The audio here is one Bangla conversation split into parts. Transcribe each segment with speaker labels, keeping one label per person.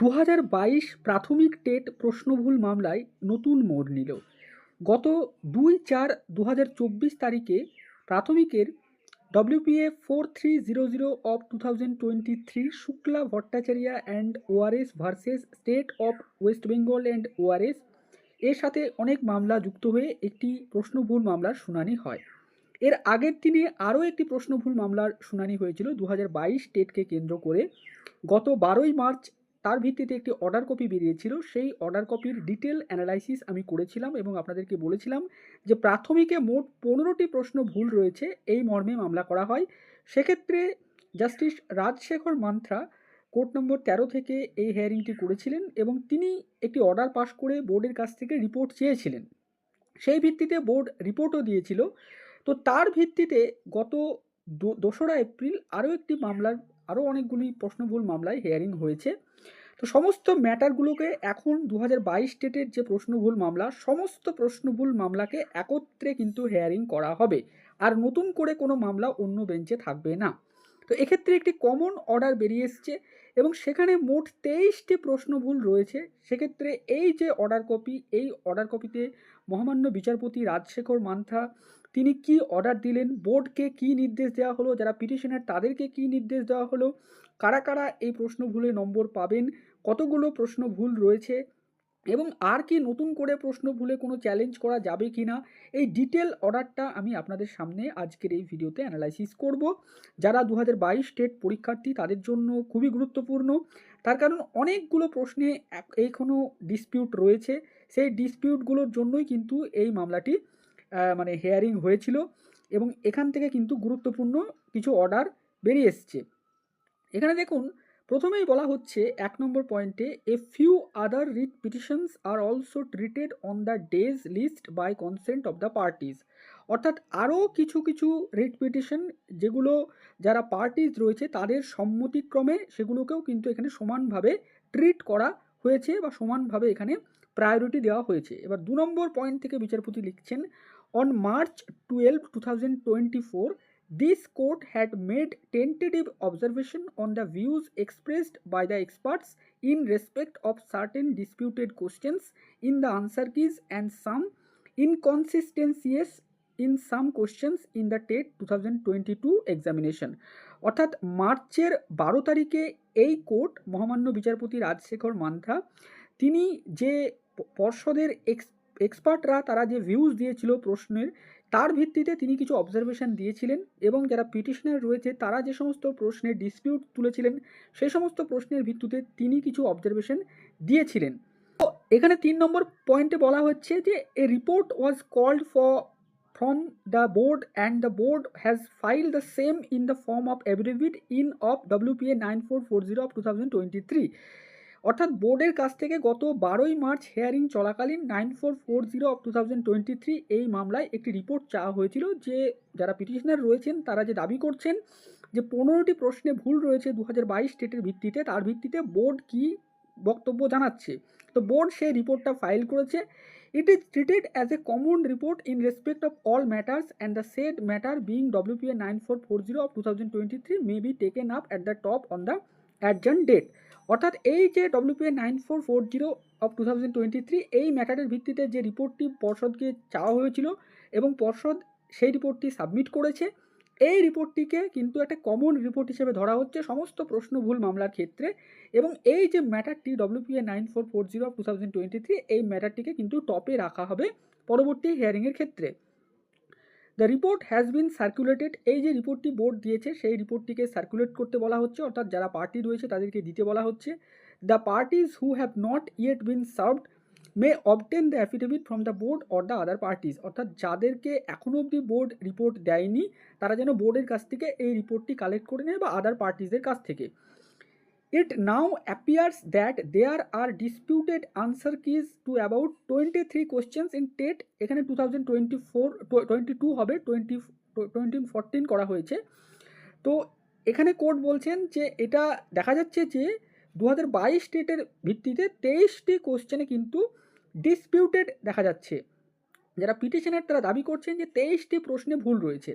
Speaker 1: দু বাইশ প্রাথমিক টেট প্রশ্নভুল মামলায় নতুন মোড় নিল। গত দুই চার দু তারিখে প্রাথমিকের WPA four three zero zero of two thousand twenty three Shukla Bhattacharya and ORS versus state of West Bengal and ORS এর সাথে অনেক মামলা যুক্ত হয়ে একটি প্রশ্নভুল মামলার শুনানি হয়। এর আগের দিনে আরও একটি প্রশ্নভুল মামলার শুনানি হয়েছিল দু হাজার বাইশ টেটকে কেন্দ্র করে। গত বারোই মার্চ তার ভিত্তিতে একটি অর্ডার কপি বেরিয়েছিল। সেই অর্ডার কপির ডিটেল অ্যানালাইসিস আমি করেছিলাম এবং আপনাদেরকে বলেছিলাম যে প্রাথমিকে মোট পনেরোটি প্রশ্ন ভুল রয়েছে, এই মর্মে মামলা করা হয়। সেক্ষেত্রে জাস্টিস রাজশেখর মান্থ্রা কোর্ট নম্বর তেরো থেকে এই হেয়ারিংটি করেছিলেন এবং তিনি একটি অর্ডার পাশ করে বোর্ডের কাছ থেকে রিপোর্ট চেয়েছিলেন। সেই ভিত্তিতে বোর্ড রিপোর্টও দিয়েছিল। তো তার ভিত্তিতে গত দোসরা এপ্রিল আরও একটি মামলার আরও অনেকগুলি প্রশ্নভুল মামলায় হেয়ারিং হয়েছে। তো সমস্ত ম্যাটারগুলোকে এখন দু হাজার বাইশ স্টেটের যে প্রশ্নভুল মামলা, সমস্ত প্রশ্নভুল মামলাকে একত্রে কিন্তু হেয়ারিং করা হবে। আর নতুন করে কোনো মামলা অন্য বেঞ্চে থাকবে না। তো এক্ষেত্রে একটি কমন অর্ডার বেরিয়ে এসছে এবং সেখানে মোট তেইশটি প্রশ্নভুল রয়েছে। সেক্ষেত্রে এই যে অর্ডার কপি এই অর্ডার কপিতে মহামান্য বিচারপতি রাজশেখর মান্থা তিনি কি অর্ডার দিলেন? বোর্ডকে কি নির্দেশ দেওয়া হলো? যারা পিটিশনার তাদেরকে কি নির্দেশ দেওয়া হলো? কারা কারা এই প্রশ্ন ভুলে নম্বর পাবেন? কতগুলো প্রশ্ন ভুল রয়েছে? এবং আর কি নতুন করে প্রশ্ন ভুলে কোনো চ্যালেঞ্জ করা যাবে কি না এই ডিটেল অর্ডারটা আমি আপনাদের সামনে আজকের এই ভিডিওতে অ্যানালাইসিস করব। যারা দু হাজার বাইশ স্টেট পরীক্ষার্থী, তাদের জন্য খুবই গুরুত্বপূর্ণ। তার কারণ অনেকগুলো প্রশ্নে এখনও ডিসপিউট রয়েছে। সেই ডিসপিউটগুলোর জন্যই কিন্তু এই মামলাটি মানে হেয়ারিং হয়েছিল এবং এখান থেকে কিন্তু গুরুত্বপূর্ণ কিছু অর্ডার বেরিয়ে এসছে। এখানে দেখুন, প্রথমেই বলা হচ্ছে এক নম্বর পয়েন্টে a few other writ petitions are also treated on the days list by consent of the parties অর্থাৎ আরও কিছু কিছু রিট পিটিশন যেগুলো যারা পার্টিজ রয়েছে, তাদের সম্মতিক্রমে সেগুলোকেও কিন্তু এখানে সমানভাবে ট্রিট করা হয়েছে বা সমানভাবে এখানে প্রায়োরিটি দেওয়া হয়েছে। এবার দু নম্বর পয়েন্ট থেকে বিচারপতি লিখছেন two thousand twenty four This court had made tentative observation on the views expressed by the experts in respect of certain disputed questions in the answer keys and some inconsistencies in some questions in the TET 2022 examination অর্থাৎ মার্চের বারো তারিখে এই কোর্ট মহামান্য বিচারপতি রাজশেখর মান্থা তিনি যে পর্ষদের এক্স এক্সপার্টরা তারা যে ভিউজ দিয়েছিল প্রশ্নের, তার ভিত্তিতে তিনি কিছু অবজারভেশন দিয়েছিলেন এবং যারা পিটিশনার রয়েছে, তারা যে সমস্ত প্রশ্নের ডিসপিউট তুলেছিলেন সেই সমস্ত প্রশ্নের ভিত্তিতে তিনি কিছু অবজারভেশন দিয়েছিলেন। তো এখানে তিন নম্বর পয়েন্টে বলা হচ্ছে যে a report was called for from the board and the board has file the same in the form of the in of the nine four four zero of two thousand twenty three অর্থাৎ বোর্ডের কাছ থেকে গত বারোই মার্চ হেয়ারিং চলাকালীন nine four four zero of two thousand twenty three এই মামলায় একটি রিপোর্ট চাওয়া হয়েছিল যে যারা পিটিশনার রয়েছেন তারা যে দাবি করছেন যে পনেরোটি প্রশ্নে ভুল রয়েছে দু হাজার বাইশ স্টেটের ভিত্তিতে, তার ভিত্তিতে বোর্ড কি বক্তব্য জানাচ্ছে? তো বোর্ড সেই রিপোর্টটা ফাইল করেছে। It is treated as a common report in respect of all matters and the said matter being WPA nine four four zero of two thousand twenty three may be taken up at the top on the adjourned date অর্থাৎ এই যে WPA nine four four zero of two thousand twenty three এই ম্যাটারের ভিত্তিতে যে রিপোর্টটি পর্ষদকে চাওয়া হয়েছিল এবং পর্ষদ সেই রিপোর্টটি সাবমিট করেছে, এই রিপোর্টটিকে কিন্তু একটা কমন রিপোর্ট হিসেবে ধরা হচ্ছে সমস্ত প্রশ্ন ভুল মামলার ক্ষেত্রে এবং এই যে ম্যাটারটি WPA nine four four zero of two thousand twenty three এই ম্যাটারটিকে কিন্তু টপে রাখা হবে পরবর্তী হিয়ারিংয়ের ক্ষেত্রে। The report has been circulated এই যে রিপোর্টটি বোর্ড দিয়েছে, সেই রিপোর্টটিকে সার্কুলেট করতে বলা হচ্ছে, অর্থাৎ যারা পার্টি রয়েছে তাদেরকে দিতে বলা হচ্ছে। The parties who have not yet been served may obtain the affidavit from the board or the other parties অর্থাৎ যাদেরকে এখনও অবধি বোর্ড রিপোর্ট দেয়নি, তারা যেন বোর্ডের কাছ থেকে এই রিপোর্টটি কালেক্ট করে নেয় বা আদার পার্টিজের কাছ থেকে। It now appears that there are disputed answer keys to about 23 questions in TET এখানে two thousand twenty four twenty two হবে টোয়েন্টি টোয়েন্টি ফোরটিন করা হয়েছে। তো এখানে কোর্ট বলছেন যে এটা দেখা যাচ্ছে যে দু হাজার বাইশ স্টেটের ভিত্তিতে তেইশটি কোশ্চেনে কিন্তু ডিসপিউটেড দেখা যাচ্ছে। যারা পিটিশনার তারা দাবি করছেন যে তেইশটি প্রশ্নে ভুল রয়েছে।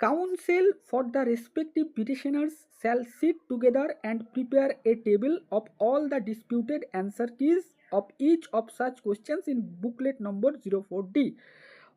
Speaker 1: Counsel for the respective petitioners shall sit together and prepare a table of all the disputed answer keys of each of such questions in booklet number zero four D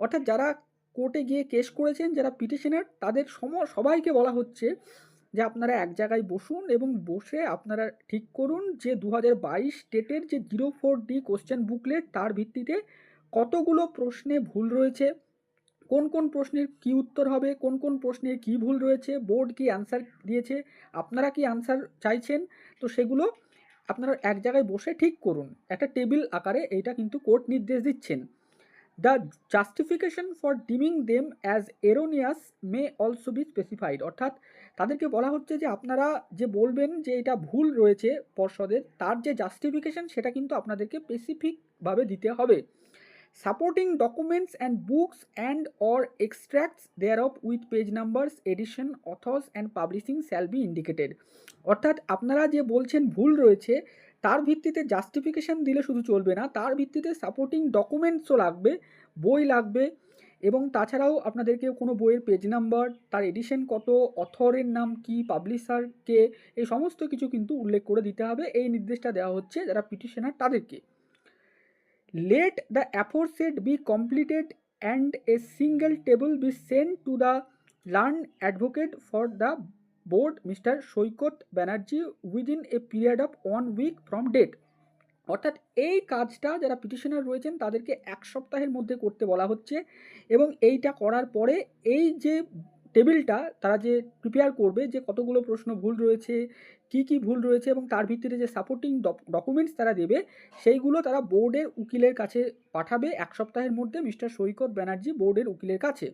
Speaker 1: অর্থাৎ যারা কোর্টে গিয়ে কেস করেছেন, যারা পিটিশনার তাদের সম, সবাইকে বলা হচ্ছে যে আপনারা এক জায়গায় বসুন এবং বসে আপনারা ঠিক করুন যে দু হাজার বাইশ স্টেটের যে zero four D question booklet তার ভিত্তিতে কতগুলো প্রশ্নে ভুল রয়েছে কোন কোন প্রশ্নের কি উত্তর হবে, কোন কোন প্রশ্নের কি ভুল রয়েছে, বোর্ড কি অ্যান্সার দিয়েছে, আপনারা কি অ্যান্সার চাইছেন? তো সেগুলো আপনারা এক জায়গায় বসে ঠিক করুন। একটা টেবিল আকারে এইটা কিন্তু কোর্ট নির্দেশ দিচ্ছেন। The justification for deeming them as erroneous may also be specified অর্থাৎ তাদেরকে বলা হচ্ছে যে আপনারা যে বলবেন যে এটা ভুল রয়েছে পর্ষদের, তার যে জাস্টিফিকেশন সেটা কিন্তু আপনাদেরকে স্পেসিফিকভাবে দিতে হবে। Supporting documents and books and or extracts thereof with page numbers edition authors and publishing shall be indicated অর্থাৎ আপনারা যে বলছেন ভুল রয়েছে, তার ভিত্তিতে জাস্টিফিকেশন দিলে শুধু চলবে না, তার ভিত্তিতে সাপোর্টিং ডকুমেন্টসও লাগবে, বই লাগবে এবং তাছাড়াও আপনাদেরকে কোনো বইয়ের পেজ নাম্বার তার এডিশন কত অথরের নাম কি পাবলিশার কে, এই সমস্ত কিছু কিন্তু উল্লেখ করে দিতে হবে। এই নির্দেশটা দেওয়া হচ্ছে যারা পিটিশনার তাদেরকে। Let the aforesaid be completed and a single table be send to the learned advocate for the board mister Saikat Banerjee within a period of one week from date অর্থাৎ এই কাজটা যারা পিটিশনার রয়েছেন, তাদেরকে এক সপ্তাহের মধ্যে করতে বলা হচ্ছে এবং এইটা করার পরে এই যে টেবিলটা তারা যে প্রিপেয়ার করবে যে কতগুলো প্রশ্ন ভুল রয়েছে কি কি ভুল রয়েছে এবং তার ভিত্তিতে যে সাপোর্টিং ডকুমেন্টস তারা দেবে, সেইগুলো তারা বোর্ডের উকিলের কাছে পাঠাবে এক সপ্তাহের মধ্যে মিস্টার সৈকত ব্যানার্জি বোর্ডের উকিলের কাছে।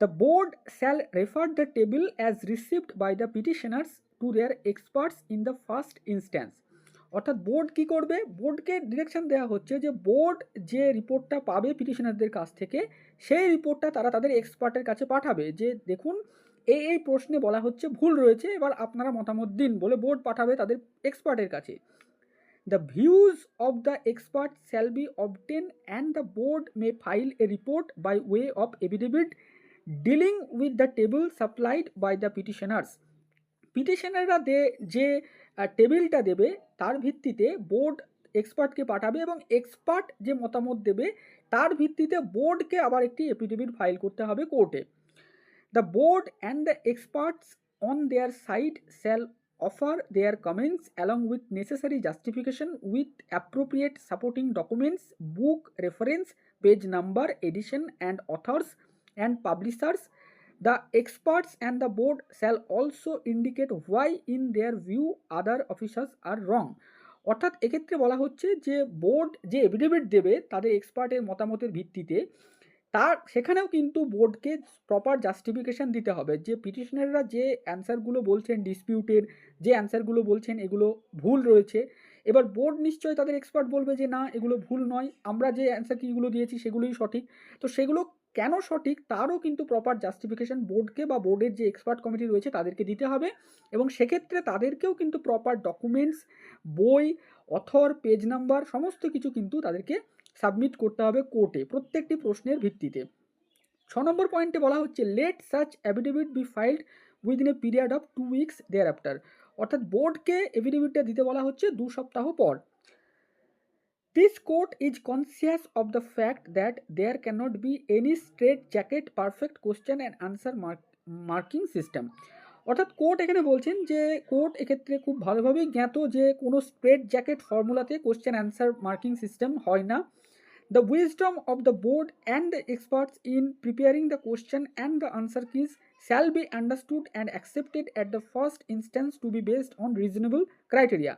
Speaker 1: The board shall refer the table as received by the petitioners to their experts in the first instance. অর্থাৎ বোর্ড কি করবে? বোর্ডকে ডিরেকশন দেওয়া হচ্ছে যে বোর্ড যে রিপোর্টটা পাবে পিটিশনারদের কাছ থেকে, সেই রিপোর্টটা তারা তাদের এক্সপার্টের কাছে পাঠাবে। যে দেখুন এই এই প্রশ্নে বলা হচ্ছে ভুল রয়েছে, এবার আপনারা মতামত দিন বলে বোর্ড পাঠাবে তাদের এক্সপার্টের কাছে। The views of the expert shall be obtained and the board may file a report by way of affidavit dealing with the table supplied by the petitioners পিটিশনাররা দে, যে টেবিলটা দেবে, তার ভিত্তিতে বোর্ড এক্সপার্টকে পাঠাবে এবং এক্সপার্ট যে মতামত দেবে, তার ভিত্তিতে বোর্ডকে আবার একটি এফিডেভিট ফাইল করতে হবে কোর্টে the board and the experts on their side shall offer their comments along with necessary justification with appropriate supporting documents book reference page number edition and authors and publishers the experts and the board shall also indicate why in their view other officers are wrong অর্থাৎ এক্ষেত্রে বলা হচ্ছে যে বোর্ড যে এভিডেভিট দেবে তাদের এক্সপার্টের মতামতের ভিত্তিতে তার সেখানেও কিন্তু বোর্ডকে প্রপার জাস্টিফিকেশান দিতে হবে। যে পিটিশনাররা যে অ্যান্সারগুলো বলছেন ডিসপিউটের যে অ্যান্সারগুলো বলছেন এগুলো ভুল রয়েছে। এবার বোর্ড নিশ্চয়ই তাদের এক্সপার্ট বলবে যে, না, এগুলো ভুল নয়। আমরা যে অ্যান্সার কিগুলো দিয়েছি সেগুলোই সঠিক। তো সেগুলো কেন সঠিক তারও কিন্তু প্রপার জাস্টিফিকেশান বোর্ডকে বা বোর্ডের যে এক্সপার্ট কমিটি রয়েছে তাদেরকে দিতে হবে। এবং সেক্ষেত্রে তাদেরকেও কিন্তু প্রপার ডকুমেন্টস বই অথর পেজ নাম্বার সমস্ত কিছু কিন্তু তাদেরকে সাবমিট করতে হবে কোর্টে প্রত্যেকটি প্রশ্নের ভিত্তিতে। ছ নম্বর পয়েন্টে বলা হচ্ছে let such affidavit be filed within a period of two weeks thereafter অর্থাৎ বোর্ডকে এফিডেভিটটা দিতে বলা হচ্ছে দু সপ্তাহ পর। This court is conscious of the fact that there cannot be any straight jacket perfect question and answer mark, marking system. অর্থাৎ কোর্ট এখানে বলছেন যে কোর্ট এক্ষেত্রে খুব ভালোভাবেই জ্ঞাত যে কোনো স্ট্রেট জ্যাকেট ফর্মুলাতে কোশ্চেন অ্যান্সার মার্কিং সিস্টেম হয় না। The wisdom of the board and the experts in preparing the question and the answer keys shall be understood and accepted at the first instance to be based on reasonable criteria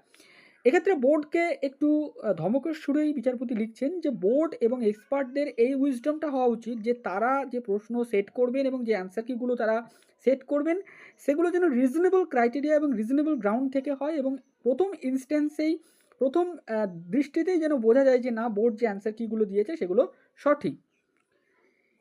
Speaker 1: এক্ষেত্রে বোর্ডকে একটু ধমকের সুরেই বিচারপতি লিখছেন যে বোর্ড এবং এক্সপার্টদের এই উইজডমটা হওয়া উচিত যে, তারা যে প্রশ্ন সেট করবেন এবং যে অ্যান্সার কিগুলো তারা সেট করবেন, সেগুলো যেন রিজনেবল ক্রাইটেরিয়া এবং রিজনেবল গ্রাউন্ড থেকে হয় এবং প্রথম ইনস্ট্যান্সেই প্রথম দৃষ্টিতেই যেন বোঝা যায় যে না বোর্ড যে অ্যান্সার কীগুলো দিয়েছে সেগুলো সঠিক।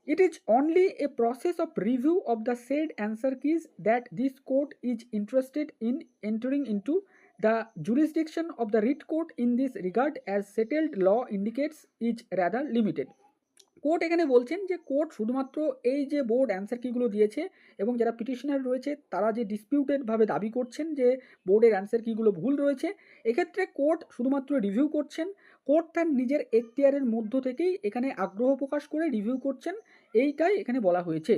Speaker 1: It is only a process of review of the said answer keys that this court is interested in entering in to the jurisdiction of the writ court in this regard as settled law indicates is rather limited court এখানে বলছেন যে কোর্ট শুধুমাত্র এই যে বোর্ড অ্যান্সার কিগুলো দিয়েছে এবং যারা পিটিশনার রয়েছে তারা যে ডিসপিউটেডভাবে দাবি করছেন যে বোর্ডের অ্যান্সার কিগুলো ভুল রয়েছে এক্ষেত্রে কোর্ট শুধুমাত্র রিভিউ করছেন। কোর্ট তার নিজের এখতিয়ারের মধ্য থেকেই এখানে আগ্রহ প্রকাশ করে রিভিউ করছেন। এইটাই এখানে বলা হয়েছে।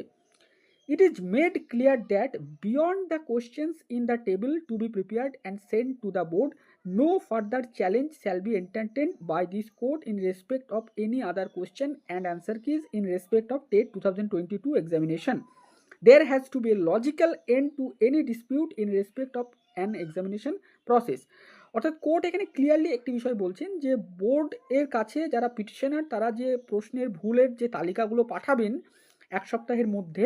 Speaker 1: It is made clear that beyond the questions in the table to be prepared and sent to the board, no further challenge shall be entertained by this court in respect of any other question and answer keys in respect of TET 2022 examination. There has to be a logical end to any dispute in respect of an examination process. অর্থাৎ কোর্ট এখানে ক্লিয়ারলি একটি বিষয় বলছেন যে বোর্ড এর কাছে যারা পিটিশনার তারা যে প্রশ্নের ভুলের যে তালিকাগুলো পাঠাবেন এক সপ্তাহের মধ্যে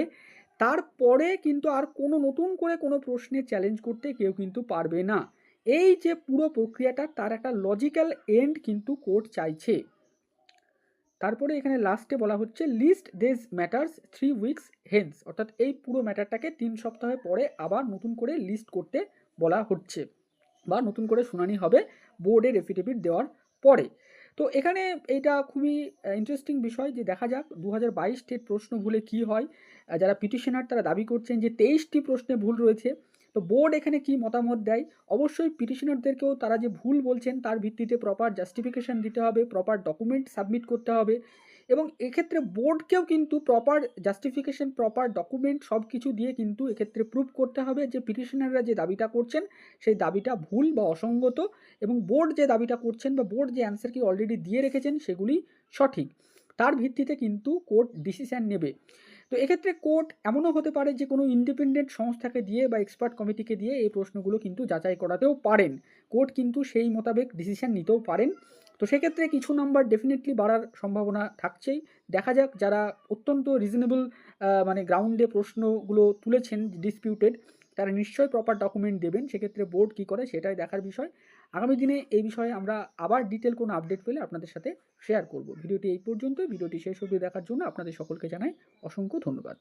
Speaker 1: তারপরে কিন্তু আর কোনো নতুন করে কোনো প্রশ্নে চ্যালেঞ্জ করতে কেউ কিন্তু পারবে না এই যে পুরো প্রক্রিয়াটা, তার একটা লজিক্যাল এন্ড কিন্তু কোর্ট চাইছে। তারপরে এখানে লাস্টে বলা হচ্ছে list this matters three weeks hence অর্থাৎ এই পুরো ম্যাটারটাকে তিন সপ্তাহের পরে আবার নতুন করে লিস্ট করতে বলা হচ্ছে বা নতুন করে শুনানি হবে বোর্ডের এফিডেভিট দেওয়ার পরে। তো এখানে এইটা খুবই ইন্টারেস্টিং বিষয় যে দেখা যাক দু হাজার বাইশ টেট প্রশ্ন ভুলে কী হয়। যারা পিটিশনার তারা দাবি করছেন যে তেইশটি প্রশ্নে ভুল রয়েছে। তো বোর্ড এখানে কি মতামত দেয়? অবশ্যই পিটিশনারদেরকেও তারা যে ভুল বলছেন তার ভিত্তিতে প্রপার জাস্টিফিকেশন দিতে হবে প্রপার ডকুমেন্ট সাবমিট করতে হবে এবং এক্ষেত্রে বোর্ডকেও কিন্তু প্রপার জাস্টিফিকেশন প্রপার ডকুমেন্ট সব কিছু দিয়ে কিন্তু এক্ষেত্রে প্রুভ করতে হবে যে পিটিশনাররা যে দাবিটা করছেন সেই দাবিটা ভুল বা অসঙ্গত এবং বোর্ড যে দাবিটা করছেন বা বোর্ড যে অ্যান্সার কি অলরেডি দিয়ে রেখেছেন সেগুলি সঠিক। তার ভিত্তিতে কিন্তু কোর্ট ডিসিশন নেবে। তো এক্ষেত্রে কোর্ট এমনও হতে পারে যে কোনো ইন্ডিপেন্ডেন্ট সংস্থাকে দিয়ে বা এক্সপার্ট কমিটিকে দিয়ে এই প্রশ্নগুলো কিন্তু যাচাই করাতেও পারেন। কোর্ট কিন্তু সেই মোতাবেক ডিসিশন নিতেও পারেন। তো সেক্ষেত্রে কিছু নাম্বার ডেফিনেটলি বাড়ার সম্ভাবনা থাকছেই। দেখা যাক যারা অত্যন্ত রিজনেবল মানে গ্রাউন্ডে প্রশ্নগুলো তুলেছেন ডিসপিউটেড তারা নিশ্চয়ই প্রপার ডকুমেন্ট দেবেন। সেক্ষেত্রে বোর্ড কী করে সেটাই দেখার বিষয়। আগামী দিনে এই বিষয়ে আমরা আবার ডিটেল কোনো আপডেট পেলে আপনাদের সাথে শেয়ার করব। ভিডিওটি এই পর্যন্ত ভিডিওটি শেষ অবধি দেখার জন্য আপনাদের সকলকে জানাই অসংখ্য ধন্যবাদ।